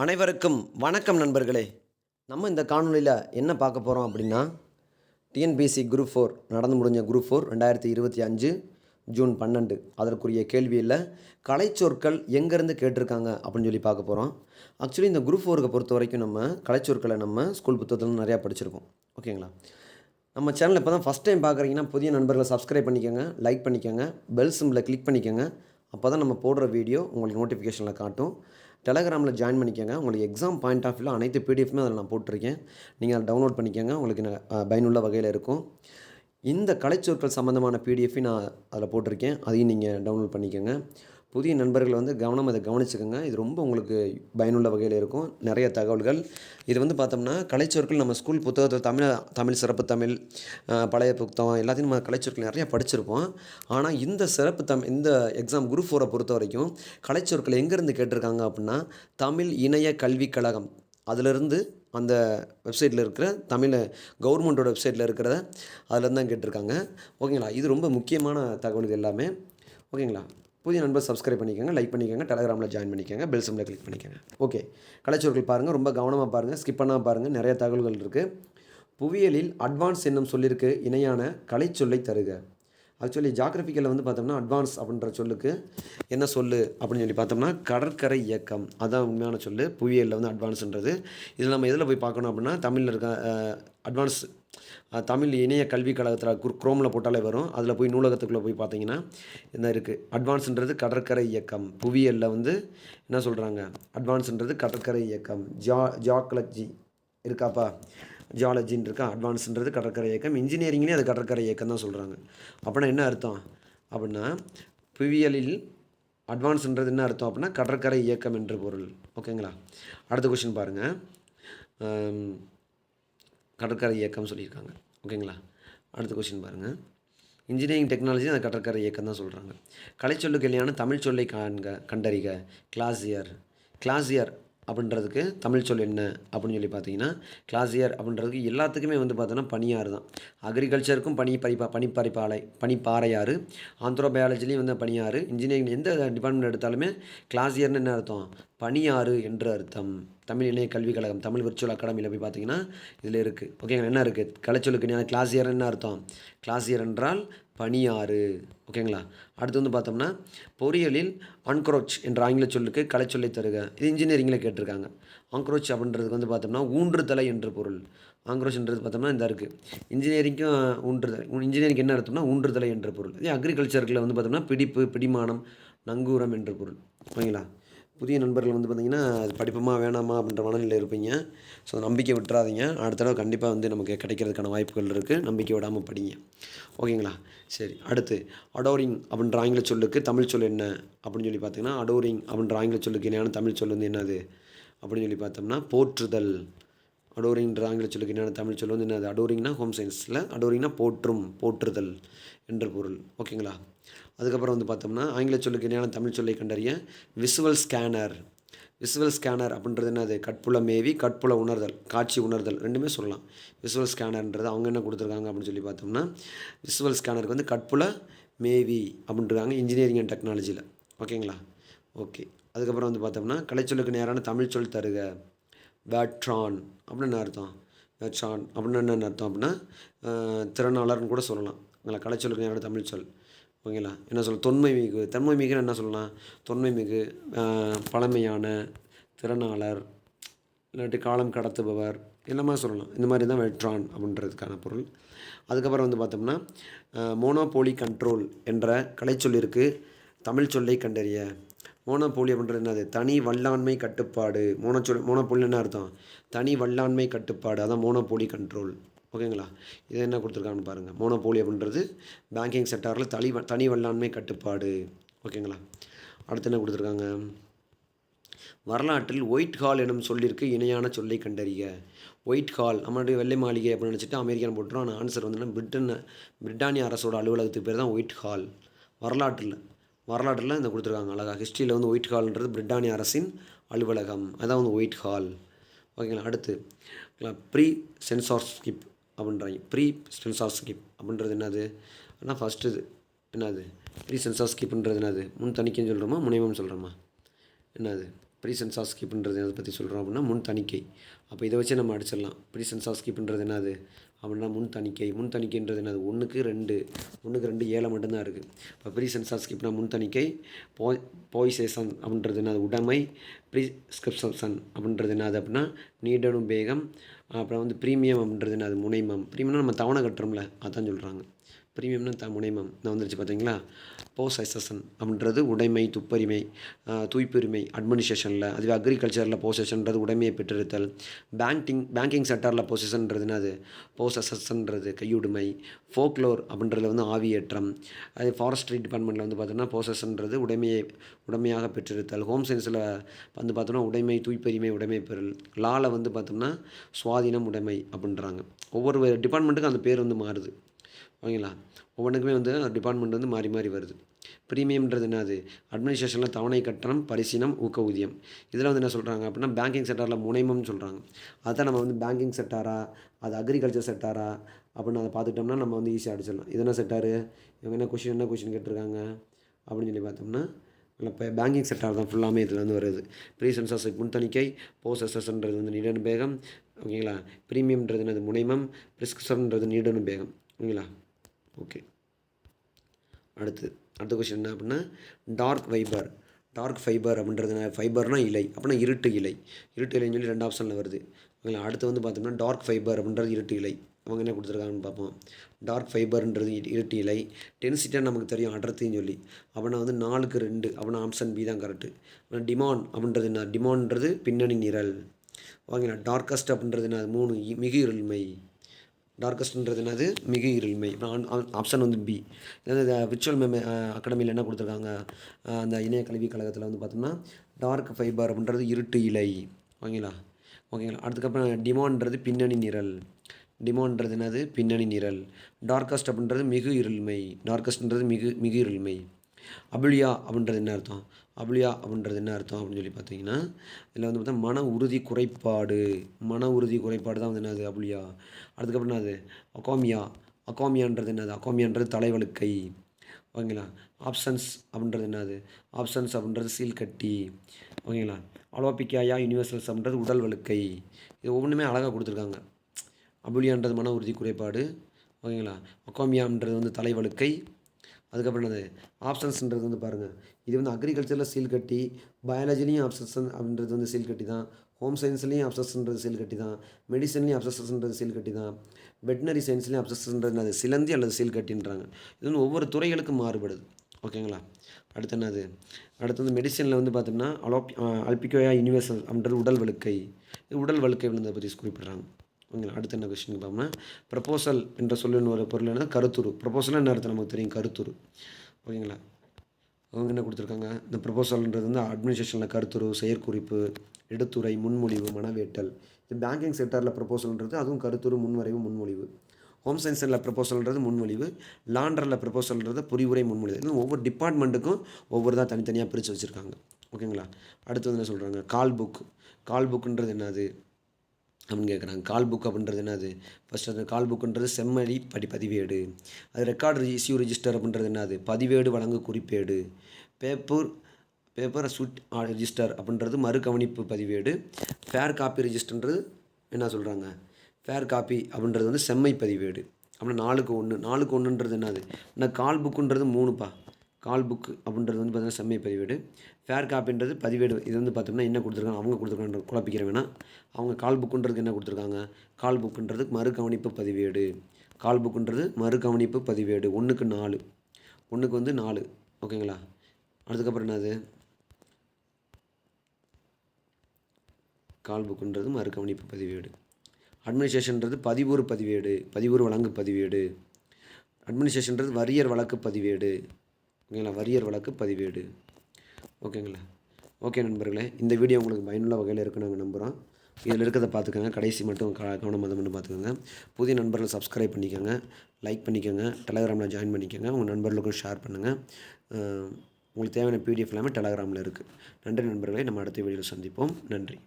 அனைவருக்கும் வணக்கம் நண்பர்களே. நம்ம இந்த காணொளியில் என்ன பார்க்க போகிறோம் அப்படின்னா டிஎன்பிசி குரூப் ஃபோர் நடந்து முடிஞ்ச குரூப் ஃபோர் ரெண்டாயிரத்தி இருபத்தி அஞ்சு ஜூன் பன்னெண்டு. அதற்குரிய கேள்வியில் கலைச்சொற்கள் எங்கேருந்து கேட்டிருக்காங்க அப்படின்னு சொல்லி பார்க்க போகிறோம் ஆக்சுவலி இந்த குரூப் ஃபோருக்கு பொறுத்த வரைக்கும் நம்ம கலைச்சொற்களை நம்ம ஸ்கூல் புத்தகத்தில் நிறையா படிச்சிருக்கோம். ஓகேங்களா? நம்ம சேனல் இப்போ தான் ஃபஸ்ட் டைம் பார்க்குறீங்கன்னா புதிய நண்பர்களை சப்ஸ்கிரைப் பண்ணிக்கோங்க லைக் பண்ணிக்கோங்க பெல் சிம்பில் கிளிக் பண்ணிக்கோங்க. அப்போ தான் நம்ம போடுற வீடியோ உங்களுக்கு நோட்டிஃபிகேஷனில் காட்டும். டெலகிராமில் ஜாயின் பண்ணிக்கோங்க. உங்களுக்கு எக்ஸாம் பாயிண்ட் ஆஃப் வியூவில் அனைத்து பிடிஎஃப்மே அதில் நான் போட்டிருக்கேன். நீங்கள் அதை டவுன்லோட் பண்ணிக்கோங்க. உங்களுக்கு பயனுள்ள வகையில் இருக்கும். இந்த கலைச்சொற்கள் சம்மந்தமான பிடிஎஃபையும் நான் அதில் போட்டிருக்கேன். அதையும் நீங்கள் டவுன்லோட் பண்ணிக்கோங்க. புதிய நண்பர்கள் வந்து கவனம் அதை கவனிச்சுக்கோங்க. இது ரொம்ப உங்களுக்கு பயனுள்ள வகையில் இருக்கும். நிறைய தகவல்கள். இது வந்து பார்த்தோம்னா கலைச்சொற்கள் நம்ம ஸ்கூல் புத்தகத்தில் தமிழ் தமிழ் சிறப்பு தமிழ் பழைய புத்தகம் எல்லாத்தையும் நம்ம கலைச்சொற்கள் நிறைய படிச்சிருப்போம். ஆனால் இந்த சிறப்பு தம் இந்த எக்ஸாம் குரூப் ஃபோரை பொறுத்த வரைக்கும் கலைச்சொற்கள் எங்கேருந்து கேட்டிருக்காங்க அப்படின்னா தமிழ் இணைய கல்விக் கழகம். அதிலிருந்து அந்த வெப்சைட்டில் இருக்கிற தமிழ் கவர்மெண்ட்டோட வெப்சைட்டில் இருக்கிறத அதில் தான் கேட்டிருக்காங்க. ஓகேங்களா? இது ரொம்ப முக்கியமான தகவல் எல்லாமே. ஓகேங்களா? புதிய நண்பர் சப்ஸ்கிரைப் பண்ணிக்கோங்க லைக் பண்ணிக்கோங்க டெலகிராமில் ஜாயின் பண்ணிக்கோங்க பெல் சிம்மில் கிளிக் பண்ணிக்கோங்க. ஓகே கலைச்சொற்கள் பாருங்கள் ரொம்ப கவனமாக பாருங்கள் ஸ்கிப் பண்ணால் பாருங்கள் நிறைய தகவல்கள் இருக்குது புவியியலில் அட்வான்ஸ் என்னும் சொல்லிற்கு இணையான கலைச்சொல்லை தருக. ஆக்சுவலி ஜாகிரபிக்கலில் வந்து பார்த்தோம்னா அட்வான்ஸ் அப்படின்ற சொல்லுக்கு என்ன சொல்லு அப்படின்னு சொல்லி பார்த்தோம்னா கடற்கரை இயக்கம். அதான் உண்மையான சொல்லு. புவியியலில் வந்து அட்வான்ஸுன்றது இதில் நம்ம எதில் போய் பார்க்கணும் அப்படின்னா தமிழில் இருக்க அட்வான்ஸ் தமிழ் இணைய கல்விக் கழகத்தில் குர் குரோமில் போட்டாலே வரும். அதில் போய் நூலகத்துக்குள்ளே போய் பார்த்தீங்கன்னா என்ன இருக்குது அட்வான்ஸுன்றது கடற்கரை இயக்கம். புவியியலில் வந்து என்ன சொல்கிறாங்க அட்வான்ஸுன்றது கடற்கரை இயக்கம். ஜா ஜாக்லஜி. இருக்காப்பா? ஜியாலஜின்னு இருக்கா அட்வான்ஸுன்றது கடற்கரை இயக்கம். இன்ஜினியரிங்னே அது கடற்கரை இயக்கம் தான் சொல்கிறாங்க அப்படின்னா என்ன அர்த்தம்? அப்படின்னா புவியியலில் அட்வான்ஸுன்றது என்ன அர்த்தம் அப்படின்னா கடற்கரை இயக்கம் என்று பொருள். ஓகேங்களா அடுத்த கொஷின் பாருங்கள் கடற்கரை இயக்கம் சொல்லியிருக்காங்க. ஓகேங்களா அடுத்த கொஷின் பாருங்கள் இன்ஜினியரிங் டெக்னாலஜி அந்த கடற்கரை இயக்கம் தான் சொல்கிறாங்க கலைச்சொல்லுக்கு இல்லையான தமிழ் சொல்லை காண்க கண்டறிக. கிளாசியர் கிளாசியர் அப்படின்றதுக்கு தமிழ் சொல் என்ன அப்படின்னு சொல்லி பார்த்தீங்கன்னா கிளாசியர் அப்படின்றதுக்கு எல்லாத்துக்குமே வந்து பார்த்தோன்னா பனியாறு தான். அக்ரிகல்ச்சருக்கும் பனி பரிப்பா பனிப்பறிப்பாலை பனிப்பாறையாறு ஆந்த்ரோபயாலஜிலையும் வந்து பனியாறு இன்ஜினியரிங் எந்த டிபார்ட்மெண்ட் எடுத்தாலுமே கிளாசியர்னு என்ன அர்த்தம்? பனியாறு என்று அர்த்தம். தமிழ் இணைய கல்விக் கழகம் தமிழ் விர்ச்சுவல் அகாடமியில் போய் பார்த்தீங்கன்னா இதில் இருக்குது ஓகேங்களா என்ன இருக்குது கலைச்சொலுக்கு ஞா- கிளாசியர் என்ன அர்த்தம்? கிளாசியர் என்றால் பனியாறு. ஓகேங்களா? அடுத்து வந்து பார்த்தோம்னா பொறியியலில் அன்க்ரோச் என்ற ஆங்கில சொல்லுக்கு கலைச்சொல்லை தருக. இது இன்ஜினியரிங்கில் கேட்டிருக்காங்க. ஆங்க்ரோச் அப்படின்றதுக்கு வந்து பார்த்தோம்னா ஊன்றுதலை என்று பொருள். ஆங்க்ரோச்ன்றது பார்த்தோம்னா இந்த இருக்குது இன்ஜினியரிங்க்கும் ஊன்றுதல். இன்ஜினியரிங் என்ன அர்த்தம்னா ஊன்றுதலை என்ற பொருள். இதே அக்ரிகல்ச்சருக்கில் வந்து பார்த்தோம்னா பிடிப்பு பிடிமானம் நங்கூரம் என்ற பொருள். ஓகேங்களா? புதிய நண்பர்கள் வந்து பார்த்திங்கன்னா அது படிப்புமா வேணாமா அப்படின்ற மனநிலையில் இருப்பீங்க. ஸோ நம்பிக்கை விட்டுறாதீங்க. அடுத்த தடவை கண்டிப்பாக வந்து நமக்கு கிடைக்கிறதுக்கான வாய்ப்புகள் இருக்குது நம்பிக்கை விடாமல் படிங்க. ஓகேங்களா? சரி அடுத்து. அடோரிங் அப்படின்ற ஆங்கில சொல்லுக்கு தமிழ் சொல் என்ன? அப்படின்னு சொல்லி பார்த்தீங்கன்னா அடோரிங் அப்படின்ற ஆங்கில சொல்லுக்கு இணையான தமிழ் சொல் வந்து என்னது? அப்படின்னு சொல்லி பார்த்தோம்னா போற்றுதல். அடோரிங்ன்ற ஆங்கில சொல்லுக்கு என்னென்ன தமிழ் சொல் வந்து என்னது? அடோரிங்னா ஹோம் சயின்ஸில் அடோரிங்னா போற்றும் போற்றுதல் என்ற பொருள். ஓகேங்களா? அதுக்கப்புறம் வந்து பார்த்தோம்னா ஆங்கில சொல்லுக்கு இணையான தமிழ் சொல்லை கண்டறிய விசுவல் ஸ்கேனர் விசுவல் ஸ்கேனர் அப்படின்றது என்னது கட்புல மேவி கட்புல உணர்தல் காட்சி உணர்தல் ரெண்டுமே சொல்லலாம். விசுவல் ஸ்கேனர்ன்றது அவங்க என்ன கொடுத்துருக்காங்க அப்படின்னு சொல்லி பார்த்தோம்னா விசுவல் ஸ்கேனருக்கு வந்து கட்புல மேவி அப்படின்றாங்க இன்ஜினியரிங் அண்ட் டெக்னாலஜியில் ஓகேங்களா? ஓகே. அதுக்கப்புறம் வந்து பார்த்தோம்னா கலைச்சொல்லுக்கு நேரான தமிழ் சொல் தருக. வேட்ரான் அப்படின்னு என்ன அர்த்தம்? வேட்ரான் அப்படின்னு என்ன அர்த்தம் அப்படின்னா திறனாளர்னு கூட சொல்லலாம். உங்களை கலைச்சொல்லுக்கு நேரான தமிழ் சொல். ஓகேங்களா? என்ன சொல்ல தொன்மை மிகு தன்மை மிகுன்னு என்ன சொல்லலாம்? தொன்மை மிகு பழமையான திறனாளர் இல்லாட்டி காலம் கடத்துபவர் எல்லாமே சொல்லலாம். இந்த மாதிரி தான் வெட்ரான் அப்படின்றதுக்கான பொருள். அதுக்கப்புறம் வந்து பார்த்தோம்னா மோனோபோலி கண்ட்ரோல் என்ற கலைச்சொல்லிற்கு தமிழ் சொல்லை கண்டறிய. மோனோபோலி அப்படின்றது என்னது? தனி வல்லாண்மை கட்டுப்பாடு. மோனோச்சொல் மோனோபோலி என்ன அர்த்தம்? தனி வல்லாண்மை கட்டுப்பாடு. அதான் மோனோபோலி கண்ட்ரோல். ஓகேங்களா? இது என்ன கொடுத்துருக்காங்கன்னு பாருங்கள் மோனோபோலி அப்படின்றது பேங்கிங் செக்டாரில் தனி வ- தனி வல்லாண்மை கட்டுப்பாடு. ஓகேங்களா? அடுத்து என்ன கொடுத்துருக்காங்க? வரலாற்றில் ஒயிட் ஹால் எனும் சொல்லிற்கு இணையான சொல்லை கண்டறிய ஒயிட் ஹால் நம்மளுடைய வெள்ளை மாளிகை அப்படின்னு நினச்சிட்டு அமெரிக்கன் போட்டுரும். ஆனால் ஆன்சர் வந்து பிரிட்டன் பிரிட்டானிய அரசோட அலுவலகத்துக்கு பேர் தான் ஒயிட் ஹால். வரலாற்றில் வரலாற்றில் இந்த கொடுத்துருக்காங்க அழகா. ஹிஸ்ட்ரியில் வந்து ஒயிட் ஹால்ன்றது பிரிட்டானிய அரசின் அலுவலகம். அதான் வந்து ஒயிட் ஹால். ஓகேங்களா? அடுத்து ப்ரீ சென்சார்ஸ்கிப் அப்படின்றாங்க ப்ரீ சென்சார்ஸ்கிப் அப்படின்றது என்னது? ஆனால் ஃபஸ்ட்டு இது. என்னது? ப்ரீ சென்சார்ஸ்கிப்ன்றது என்னது? முன் தணிக்கைன்னு சொல்கிறோமா முனைவம் சொல்கிறோமா என்னது? ப்ரீசன்ஸ் ஆஃப் ஸ்கிப்ன்றது எதை பற்றி சொல்கிறோம் அப்படின்னா முன் தணிக்கை. அப்போ இதை வச்சு நம்ம அடிச்சிடலாம். ப்ரீசன்ஸ் ஆஃப் ஸ்கிப்ன்றது என்னது? அப்படின்னா முன் தணிக்கை. முன் தணிக்கைன்றது என்னது? ஒன்றுக்கு ரெண்டு. ஒன்றுக்கு ரெண்டு ஏழை மட்டும்தான் இருக்குது இப்போ ப்ரீ ஆஃப் ஸ்கிப்னா முன் தணிக்கை. போ போய்சேஷன் அப்படின்றது என்னது? உடைமை. ப்ரீஸ்கிரிப்ஷன் அப்படின்றது என்னது அப்படின்னா நீடனும் பேகம் அப்புறம் வந்து ப்ரீமியம் அப்படின்றது என்னது? முனைமம். ப்ரீமியம்னா நம்ம தவணை கட்டுறோம்ல அதான் சொல்கிறாங்க ப்ரீமியம்னு த முனைமம். நான் வந்துருச்சு பார்த்தீங்களா போசைசன் அப்படின்றது உடைமை துப்பரிமை தூய்ப்புரிமை அட்மினிஸ்ட்ரேஷனில் அதுவே அக்ரிகல்ச்சரில் போசஷன்றது உடைமையை பெற்றிருத்தல் பேங்கிங் பேங்கிங் செக்டரில் பொசிஷன்றது அது போசஸன்றது கையுடைமை ஃபோக்லோர் அப்படின்றதுல வந்து ஆவியேற்றம். அது ஃபாரஸ்ட்ரி டிபார்ட்மெண்ட்டில் வந்து பார்த்தோன்னா போசஷன்றது உடைமையை உடைமையாக பெற்றிருத்தல் ஹோம் சயின்ஸில் வந்து பார்த்தோம்னா உடைமை தூய்ப்பரிமை உடைமை பெறல். லாவில் வந்து பார்த்தோம்னா சுவாதீனம் உடைமை அப்படின்றாங்க. ஒவ்வொரு டிபார்ட்மெண்ட்டுக்கும் அந்த பேர் வந்து மாறுது. ஓகேங்களா? ஒவ்வொன்றுக்குமே வந்து டிபார்ட்மெண்ட் வந்து மாறி மாறி வருது. ப்ரீமியம்ன்றது என்னது? அட்மினிஸ்ட்ரேஷனில் தவணை கட்டணம் பரிசீனம் ஊக்க ஊதியம். இதில் வந்து என்ன சொல்கிறாங்க அப்படின்னா பேங்கிங் செக்டாரில் முனைமம்னு சொல்கிறாங்க அதான் நம்ம வந்து பேங்கிங் செக்டாரா அது அக்ரிகல்ச்சர் செக்டாரா அப்படின்னு அதை பார்த்துட்டோம்னா நம்ம வந்து ஈஸியாக அடிச்சிடலாம். இது என்ன செக்டாரு இவங்க என்ன கொஷின் என்ன கொஷின் கேட்டிருக்காங்க? அப்படின்னு சொல்லி பார்த்தோம்னா இப்போ பேங்கிங் செக்டார் தான் ஃபுல்லாமே இதில் வந்து வருது. ப்ரீ சென்சஸ் முன்தணிக்கை போஸ்ட் அசஸ்ன்றது வந்து நீடனு பேகம் ஓகேங்களா? ப்ரீமியம்ன்றது என்னது? முனைமம். ப்ரிஸ்கிரிப்ஷன்ன்றது நீடனு பேகம் ஓகேங்களா ஓகே அடுத்து அடுத்த கொஸ்டின் என்ன அப்படின்னா டார்க் ஃபைபர் டார்க் ஃபைபர் அப்படின்றது ஃபைபர்னால் இலை. அப்படின்னா இருட்டு இலை. இருட்டு இலைன்னு சொல்லி ரெண்டு ஆப்ஷனில் வருது. ஓகேங்களா? அடுத்து வந்து பார்த்தோம்னா டார்க் ஃபைபர் அப்படின்றது இருட்டு இலை. அவங்க என்ன கொடுத்துருக்காங்கன்னு பார்ப்போம். டார்க் ஃபைபர்ன்றது இருட்டு இலை. டென்சிட்டாக நமக்கு தெரியும் அடர்த்தின்னு சொல்லி. அப்படின்னா வந்து நாலுக்கு ரெண்டு. அப்படின்னா ஆப்ஷன் பி தான் கரெக்டு ஆனால் டிமான் அப்படின்றது என்ன? டிமான்ன்றது பின்னணி நிரல். ஓகேங்களா? டார்க்கஸ்ட் அப்படின்றது என்ன? மூணு மிகு இருள்மை. டார்கஸ்ட்ன்றது என்னது? மிகு இருள்மை. ஆப்ஷன் வந்து பி அதாவது விர்ச்சுவல் மெம அகாடமியில் என்ன கொடுத்துருக்காங்க? அந்த இணைய கல்வி கழகத்தில் வந்து பார்த்தோம்னா டார்க் ஃபைபர் அப்படின்றது இருட்டு இலை. ஓகேங்களா? ஓகேங்களா? அதுக்கப்புறம் டிமாண்ட்றது பின்னணி நிரல். டிமாண்ட்றது என்னது? பின்னணி நிரல். டார்க்கஸ்ட் அப்படின்றது மிகு இருள்மை. டார்கஸ்ட்ன்றது மிகு மிகு இருள்மை. அபுலியா அப்படின்றது என்ன அர்த்தம்? அபுலியா அப்படின்றது என்ன அர்த்தம் அப்படின்னு சொல்லி பார்த்தீங்கன்னா இதில் வந்து பார்த்தா மன உறுதி குறைபாடு. மன உறுதி குறைபாடு தான் வந்து என்னது அபுலியா? அதுக்கப்புறம் என்னது? அகாமியா. அகாமியான்றது என்னது? அகாமியான்றது தலைவழுக்கை. ஓகேங்களா? ஆப்ஷன்ஸ் அப்படின்றது என்னது? ஆப்ஷன்ஸ் அப்படின்றது சீல் கட்டி. ஓகேங்களா? அலோபிக்காயா யூனிவர்சல்ஸ் அப்படின்றது உடல் வழுக்கை. இது ஒவ்வொன்றுமே அழகாக கொடுத்துருக்காங்க. அபுலியான்றது மன உறுதி குறைபாடு. ஓகேங்களா? அகாமியான்றது வந்து தலைவழுக்கை. அதுக்கப்புறம் என்னது? ஆப்ஷன்ஸ்ன்றது வந்து பாருங்கள் இது வந்து அக்ரிகல்ச்சரில் சீல் கட்டி பயாலஜிலையும் ஆப்ஷன்ஸ் அப்படின்றது வந்து சீல் கட்டி தான். ஹோம் சயின்ஸ்லேயும் அப்சஸ்ன்றது சீல் கட்டி தான். மெடிசன்லேயும் அப்சஸ்ன்றது சீல் கட்டி தான். வெட்டினரி சயின்ஸ்லேயும் அப்சஸ்ன்றது அது சிலந்தி அல்லது சீல் கட்டின்றாங்க. இது வந்து ஒவ்வொரு துறைகளுக்கும் மாறுபடுது. ஓகேங்களா அடுத்து என்னது? அடுத்து வந்து மெடிசனில் வந்து பார்த்தோம்னா அலோப் அல்பிகோயா யூனிவர்சல் அப்படின்றது உடல் வழுக்கை. இது உடல் வழுக்கை விழுந்ததை பற்றி குறிப்பிட்றாங்க. ஓகேங்களா அடுத்து என்ன கொஸ்டின் பார்த்தோம்னா ப்ரப்போசல் என்ற சொல்லின் ஒரு பொருள் என்ன கருத்துரு. ப்ரப்போசல் என்ன அர்த்தம்? நமக்கு தெரியும் கருத்துரு. ஓகேங்களா அவங்க என்ன கொடுத்துருக்காங்க? இந்த ப்ரப்போசல்ன்றது வந்து அட்மினிஸ்ட்ரேஷனில் கருத்துரு செயற்குறிப்பு எடுத்துரை முன்மொழிவு மனவேட்டல். இது பேங்கிங் செக்டரில் ப்ரப்போசல்ன்றது அதுவும் கருத்துரு முன்வரைவு முன்மொழிவு. ஹோம் சயின்ஸில் ப்ரப்போசல்ன்றது முன்மொழிவு. லாண்டரில் ப்ரப்போசல்ன்றது புரிவுரை முன்மொழிவு. இது ஒவ்வொரு டிபார்ட்மெண்ட்டுக்கும் ஒவ்வொரு தான் தனித்தனியாக பிரித்து வச்சுருக்காங்க. ஓகேங்களா? அடுத்து வந்து என்ன சொல்கிறாங்க கால் புக் கால் புக்குன்றது என்னது? அப்படின்னு கேட்குறாங்க. கால் புக் அப்படின்றது என்னது ஃபஸ்ட் அந்த கால் புக்குன்றது செம்மொழி படி பதிவேடு அது ரெக்கார்டு இஷ்யூ ரிஜிஸ்டர் அப்படின்றது என்னது பதிவேடு வழங்கு குறிப்பேடு. பேப்பர் பேப்பர் சுட் ரிஜிஸ்டர் அப்படின்றது மறுகவனிப்பு பதிவேடு. ஃபேர் காப்பி ரிஜிஸ்டர்ன்றது என்ன சொல்கிறாங்க ஃபேர் காப்பி அப்படின்றது வந்து செம்மை பதிவேடு. அப்படின்னா நாலுக்கு ஒன்று நாலுக்கு ஒன்றுன்றது என்னது? நான் கால் புக்குன்றது மூணுப்பா. கால் புக் அப்படின்றது வந்து பார்த்தீங்கன்னா செம்மை பதிவேடு. ஃபேர் காப்பின்றது பதிவேடு. இது வந்து பார்த்தோம்னா என்ன கொடுத்துருக்காங்க? அவங்க கொடுத்துருக்காங்க குழப்பிக்கிற வேணாம். அவங்க கால் புக்குன்றதுக்கு என்ன கொடுத்துருக்காங்க? கால் புக்குன்றது மறுகவனிப்பு பதிவேடு. கால் புக்குன்றது மறுகவனிப்பு பதிவேடு. ஒன்றுக்கு நாலு. ஒன்றுக்கு வந்து நாலு. ஓகேங்களா? அதுக்கப்புறம் என்னது? கால் புக்குன்றது மறுகவனிப்பு பதிவேடு. அட்மினிஸ்ட்ரேஷன்றது பதிவூர் பதிவேடு. பதிவூர் வழங்கு பதிவேடு. அட்மினிஸ்ட்ரேஷன்றது வரியர் வழக்கு பதிவேடு. ஓகேங்களா வரியர் வழக்கு பதிவேடு. ஓகேங்களா? ஓகே நண்பர்களே இந்த வீடியோ உங்களுக்கு பயனுள்ள வகையில் இருக்குன்னு நாங்கள் நம்புகிறோம் இதில் இருக்கிறத பார்த்துக்கோங்க. கடைசி மட்டும் க கவனம் அதை மட்டும் பார்த்துக்கோங்க. புதிய நண்பர்கள் சப்ஸ்கிரைப் பண்ணிக்கோங்க. லைக் பண்ணிக்கோங்க. டெலகிராமில் ஜாயின் பண்ணிக்கோங்க. உங்கள் நண்பர்களுக்கும் ஷேர் பண்ணுங்கள் உங்களுக்கு தேவையான பிடிஎஃப் எல்லாமே டெலகிராமில் இருக்குது நன்றி நண்பர்களே. நம்ம அடுத்த வீடியோவில் சந்திப்போம். நன்றி.